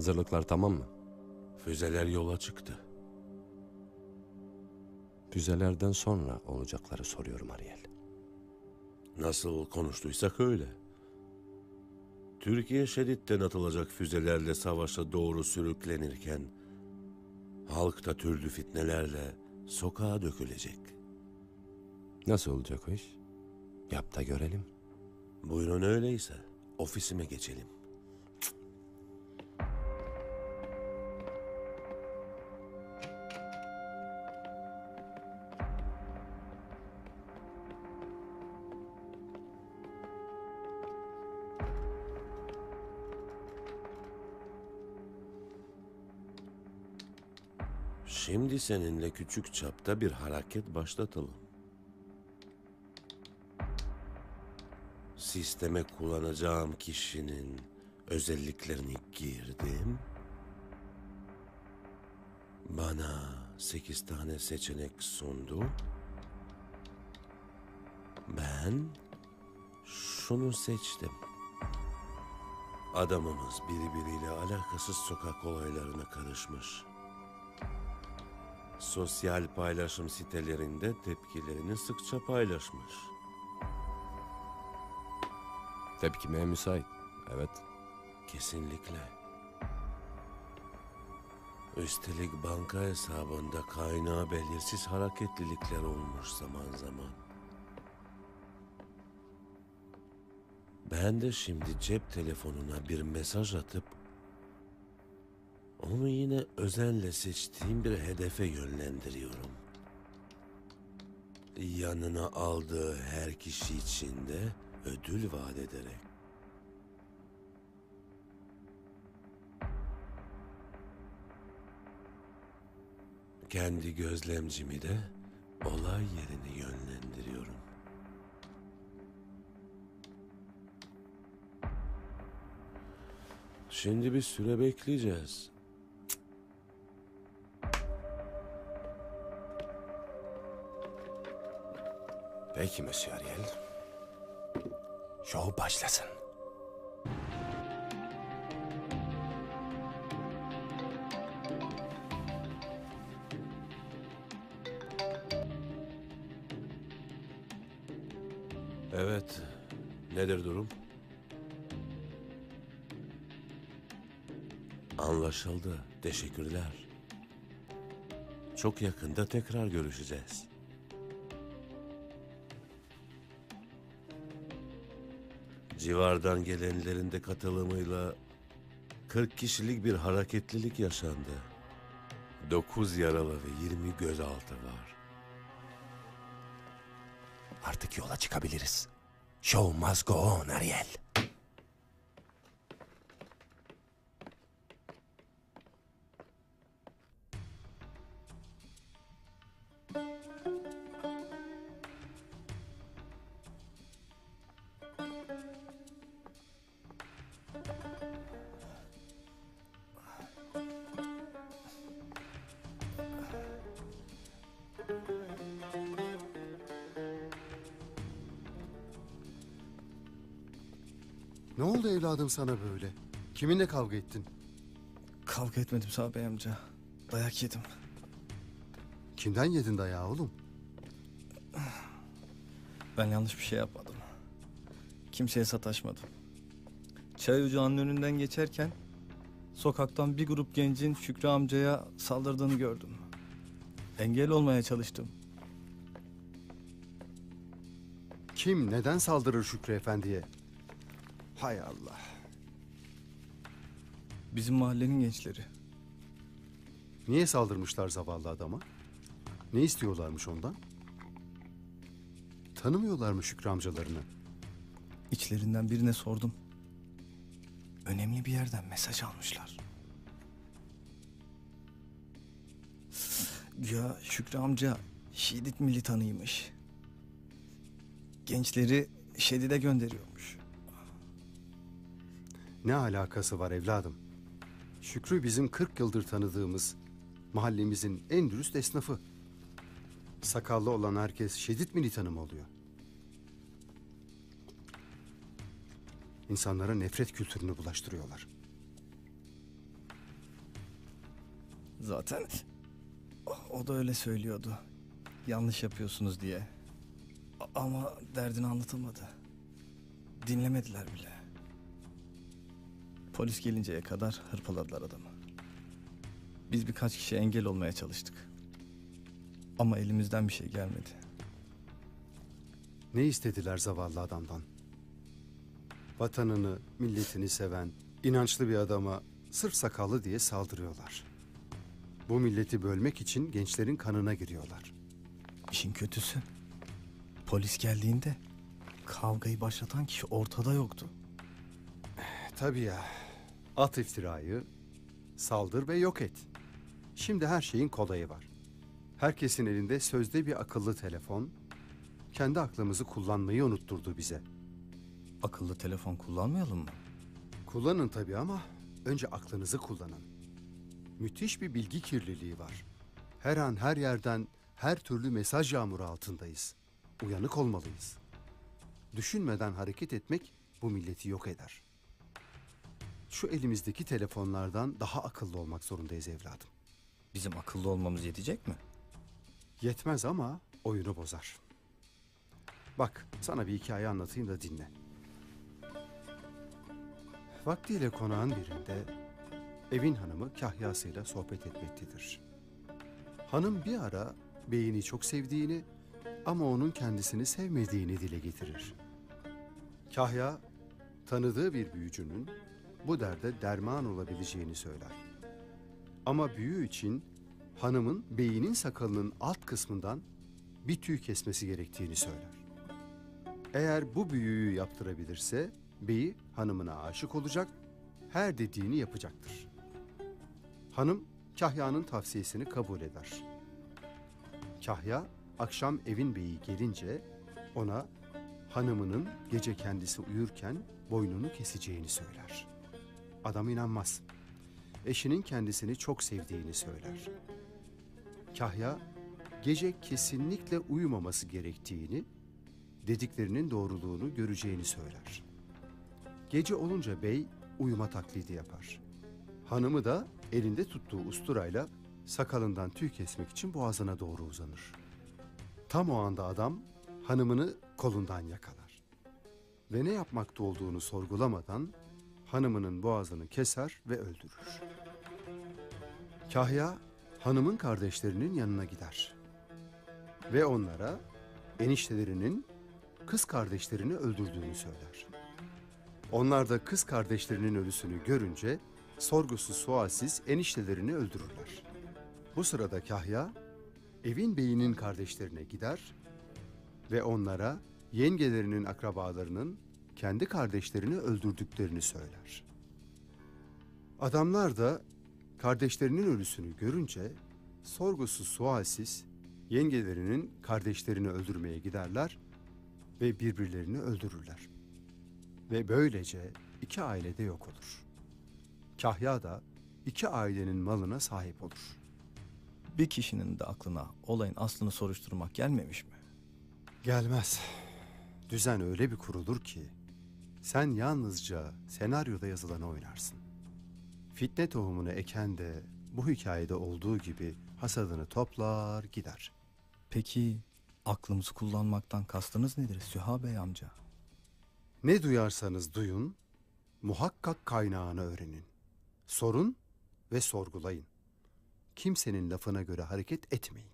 Hazırlıklar tamam mı? Füzeler yola çıktı. Füzelerden sonra olacakları soruyorum Ariel. Nasıl konuştuysak öyle. Türkiye şeritten atılacak füzelerle savaşa doğru sürüklenirken halk da türlü fitnelerle sokağa dökülecek. Nasıl olacak o iş? Yap da görelim. Buyurun öyleyse ofisime geçelim. Şimdi seninle küçük çapta bir hareket başlatalım. Sisteme kullanacağım kişinin özelliklerini girdim. Bana sekiz tane seçenek sundu. Ben şunu seçtim. Adamımız birbiriyle alakasız sokak olaylarına karışmış. Sosyal paylaşım sitelerinde tepkilerini sıkça paylaşmış. Tepkimeye müsait. Evet. Kesinlikle. Üstelik banka hesabında kaynağı belirsiz hareketlilikler olmuş zaman zaman. Ben de şimdi cep telefonuna bir mesaj atıp onu yine özenle seçtiğim bir hedefe yönlendiriyorum. Yanına aldığı her kişi için de ödül vaat ederek. Kendi gözlemcimi de olay yerine yönlendiriyorum. Şimdi bir süre bekleyeceğiz. Peki Monsieur Ariel. Şov başlasın. Evet, nedir durum? Anlaşıldı, teşekkürler. Çok yakında tekrar görüşeceğiz. Civardan gelenlerin de katılımıyla 40 kişilik bir hareketlilik yaşandı. 9 yaralı ve 20 gözaltı var. Artık yola çıkabiliriz. Show must go on Ariel. Ne oldu evladım sana böyle? Kiminle kavga ettin? Kavga etmedim Sağ Bey amca. Dayak yedim. Kimden yedin dayağı oğlum? Ben yanlış bir şey yapmadım. Kimseye sataşmadım. Çay ocağının önünden geçerken sokaktan bir grup gencin Şükrü amcaya saldırdığını gördüm. Engel olmaya çalıştım. Kim neden saldırır Şükrü Efendi'ye? Hay Allah. Bizim mahallenin gençleri. Niye saldırmışlar zavallı adama? Ne istiyorlarmış ondan? Tanımıyorlar mı Şükrü amcalarını? İçlerinden birine sordum. Önemli bir yerden mesaj almışlar. Ya Şükrü amca Şidit militanıymış. Gençleri Şedid'e gönderiyormuş. Ne alakası var evladım? Şükrü bizim 40 yıldır tanıdığımız mahallemizin en dürüst esnafı. Sakallı olan herkes şiddet militanı mı oluyor? İnsanlara nefret kültürünü bulaştırıyorlar. Zaten o da öyle söylüyordu. Yanlış yapıyorsunuz diye. Ama derdini anlatamadı. Dinlemediler bile. Polis gelinceye kadar hırpaladılar adamı. Biz birkaç kişi engel olmaya çalıştık. Ama elimizden bir şey gelmedi. Ne istediler zavallı adamdan? Vatanını, milletini seven, inançlı bir adama sırf sakallı diye saldırıyorlar. Bu milleti bölmek için gençlerin kanına giriyorlar. İşin kötüsü. Polis geldiğinde kavgayı başlatan kişi ortada yoktu. Tabii ya. At iftirayı, saldır ve yok et. Şimdi her şeyin kolayı var. Herkesin elinde sözde bir akıllı telefon, kendi aklımızı kullanmayı unutturdu bize. Akıllı telefon kullanmayalım mı? Kullanın tabii ama önce aklınızı kullanın. Müthiş bir bilgi kirliliği var. Her an her yerden her türlü mesaj yağmuru altındayız. Uyanık olmalıyız. Düşünmeden hareket etmek bu milleti yok eder. Şu elimizdeki telefonlardan daha akıllı olmak zorundayız evladım. Bizim akıllı olmamız yetecek mi? Yetmez ama oyunu bozar. Bak sana bir hikaye anlatayım da dinle. Vaktiyle konağın birinde evin hanımı kahyasıyla sohbet etmektedir. Hanım bir ara beyini çok sevdiğini ama onun kendisini sevmediğini dile getirir. Kahya tanıdığı bir büyücünün bu derde derman olabileceğini söyler. Ama büyü için hanımın beyinin sakalının alt kısmından bir tüy kesmesi gerektiğini söyler. Eğer bu büyüyü yaptırabilirse beyi hanımına aşık olacak, her dediğini yapacaktır. Hanım Kahya'nın tavsiyesini kabul eder. Kahya akşam evin beyi gelince ona hanımının gece kendisi uyurken boynunu keseceğini söyler. Adam inanmaz. Eşinin kendisini çok sevdiğini söyler. Kahya gece kesinlikle uyumaması gerektiğini, dediklerinin doğruluğunu göreceğini söyler. Gece olunca bey uyuma taklidi yapar. Hanımı da elinde tuttuğu usturayla sakalından tüy kesmek için boğazına doğru uzanır. Tam o anda adam hanımını kolundan yakalar. Ve ne yapmakta olduğunu sorgulamadan hanımının boğazını keser ve öldürür. Kahya hanımın kardeşlerinin yanına gider. Ve onlara eniştelerinin kız kardeşlerini öldürdüğünü söyler. Onlar da kız kardeşlerinin ölüsünü görünce sorgusuz sualsiz eniştelerini öldürürler. Bu sırada Kahya evin beyinin kardeşlerine gider ve onlara yengelerinin akrabalarının kendi kardeşlerini öldürdüklerini söyler. Adamlar da kardeşlerinin ölüsünü görünce sorgusuz sualsiz yengelerinin kardeşlerini öldürmeye giderler ve birbirlerini öldürürler. Ve böylece iki aile de yok olur. Kahya da iki ailenin malına sahip olur. Bir kişinin de aklına olayın aslını soruşturmak gelmemiş mi? Gelmez. Düzen öyle bir kurulur ki sen yalnızca senaryoda yazılanı oynarsın. Fitne tohumunu eken de bu hikayede olduğu gibi hasadını toplar gider. Peki aklımızı kullanmaktan kastınız nedir Süha Bey amca? Ne duyarsanız duyun, muhakkak kaynağını öğrenin. Sorun ve sorgulayın. Kimsenin lafına göre hareket etmeyin.